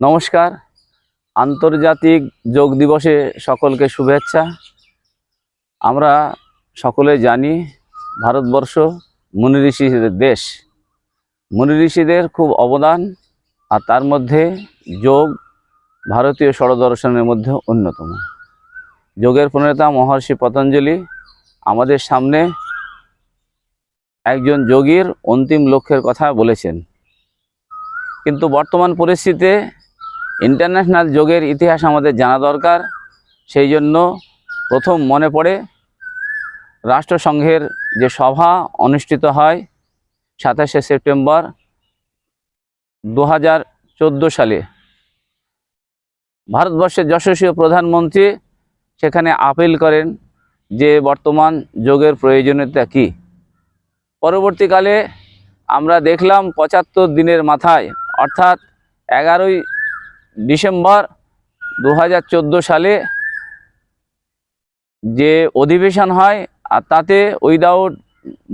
নমস্কার। আন্তর্জাতিক যোগ দিবসে সকলকে শুভেচ্ছা। আমরা সকলে জানি ভারতবর্ষ মুনি ঋষিদের দেশ। মুনি ঋষিদের খুব অবদান আর তার মধ্যে যোগ ভারতীয় ষড়দর্শনের মধ্যে অন্যতম। যোগের প্রণেতা মহর্ষি পতঞ্জলি আমাদের সামনে একজন যোগীর অন্তিম লক্ষ্যের কথা বলেছেন। কিন্তু বর্তমান পরিস্থিতিতে ইন্টারন্যাশনাল যোগের ইতিহাস আমাদের জানা দরকার। সেই জন্য প্রথম মনে পড়ে রাষ্ট্রসংঘের যে সভা অনুষ্ঠিত হয় সাতাশে সেপ্টেম্বর দু হাজার চোদ্দ সালে। ভারতবর্ষের যশস্বী প্রধানমন্ত্রী সেখানে আপিল করেন যে বর্তমান যোগের প্রয়োজনীয়তা কী। পরবর্তীকালে আমরা দেখলাম পঁচাত্তর দিনের মাথায়, অর্থাৎ এগারোই ডিসেম্বর দু হাজার চোদ্দ সালে যে অধিবেশন হয়, আর তাতে উইদাউট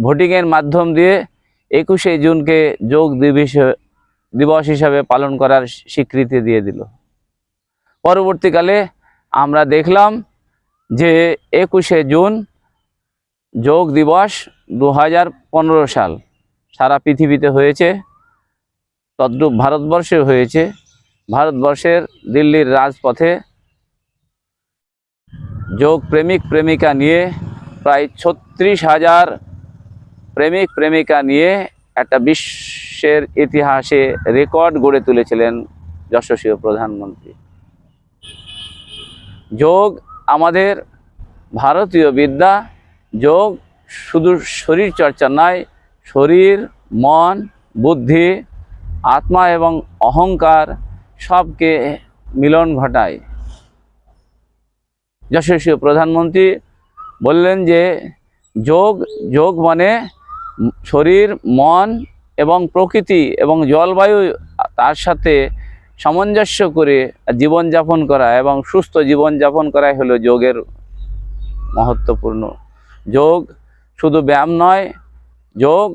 ভোটিংয়ের মাধ্যম দিয়ে একুশে জুনকে যোগ দিবস দিবস হিসাবে পালন করার স্বীকৃতি দিয়ে দিল। পরবর্তীকালে আমরা দেখলাম যে একুশে জুন যোগ দিবস দু হাজার পনেরো সাল, সারা পৃথিবীতে হয়েছে, তদ্রূপ ভারতবর্ষে হয়েছে। ভারতবর্ষের দিল্লির রাজপথে যোগ প্রেমিক প্রেমিকা নিয়ে প্রায় ছত্রিশ হাজার প্রেমিক প্রেমিকা নিয়ে একটা বিশ্বের ইতিহাসে রেকর্ড গড়ে তুলেছিলেন যশস্বী প্রধানমন্ত্রী। যোগ আমাদের ভারতীয় বিদ্যা, যোগ শুধু শরীর চর্চা নয়, শরীর, মন, বুদ্ধি, আত্মা এবং অহংকার সবকে মিলন ঘটায়। যশস্বী প্রধানমন্ত্রী বললেন যে, যোগ যোগ মানে শরীর, মন এবং প্রকৃতি এবং জলবায়ু তার সাথে সামঞ্জস্য করে জীবনযাপন করা এবং সুস্থ জীবনযাপন করাই হলো যোগের মহত্বপূর্ণ। যোগ শুধু ব্যায়াম নয়, যোগ,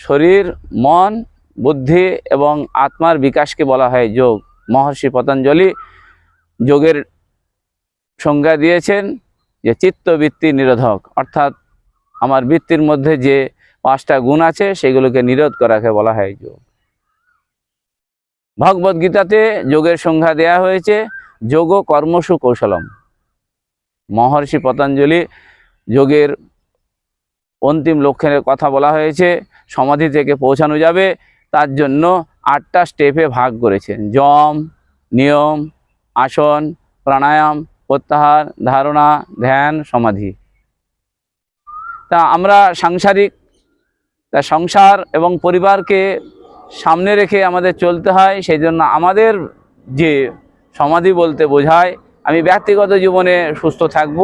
শরীর, মন বুদ্ধি এবং আত্মার বিকাশকে বলা হয় যোগ। মহর্ষি পতঞ্জলি যোগের সংজ্ঞা দিয়েছেন যে চিত্তবৃত্তি নিরোধক। অর্থাৎ আমার বৃত্তির মধ্যে যে পাঁচটা গুণ আছে, সেগুলোকে নিরোধ করাকে বলা হয় যোগ। ভগবদ গীতাতে যোগের সংজ্ঞা দেয়া হয়েছে, যোগ কর্মসু কৌশলম। মহর্ষি পতঞ্জলি যোগের অন্তিম লক্ষ্যের কথা বলা হয়েছে, সমাধি থেকে পৌঁছানো যাবে তার জন্য আটটা স্টেপে ভাগ করেছেন। যম, নিয়ম, আসন, প্রাণায়াম, প্রত্যাহার, ধারণা, ধ্যান, সমাধি। তা আমরা সাংসারিক, তা সংসার এবং পরিবারকে সামনে রেখে আমাদের চলতে হয় সেই জন্য আমাদের যে সমাধি বলতে বোঝায়, আমি ব্যক্তিগত জীবনে সুস্থ থাকব,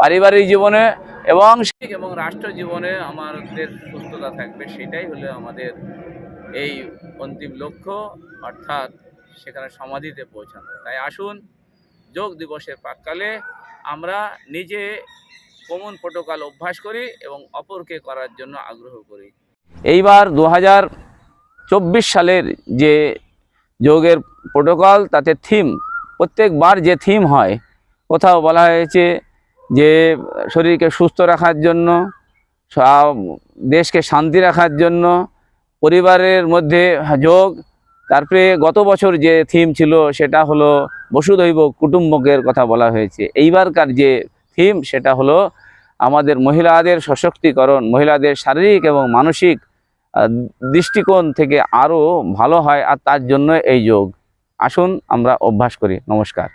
পারিবারিক জীবনে এবং এবং রাষ্ট্র জীবনে আমাদের সুস্থতা থাকবে, সেটাই হলো আমাদের এই অন্তিম লক্ষ্য, অর্থাৎ সেখানে সমাধিতে পৌঁছানো। তাই আসুন, যোগ দিবসের প্রাককালে আমরা নিজে কমন প্রোটোকল অভ্যাস করি এবং অপরকে করার জন্য আগ্রহ করি। এইবার দু চব্বিশ সালের যে যোগের প্রোটোকল তাতে থিম প্রত্যেকবার যে থিম হয়, কোথাও বলা হয়েছে যে শরীরকে সুস্থ রাখার জন্য দেশকে শান্তি রাখার জন্য পরিবারের মধ্যে যোগ। তারপরে গত বছর যে থিম ছিল, সেটা হলো বসুধৈব কুটুম্বকের কথা বলা হয়েছে। এইবারকার যে থিম সেটা হলো আমাদের মহিলাদের সশক্তিকরণ, মহিলাদের শারীরিক এবং মানসিক দৃষ্টিকোণ থেকে আরও ভালো হয়, আর তার জন্য এই যোগ। আসুন আমরা অভ্যাস করি। নমস্কার।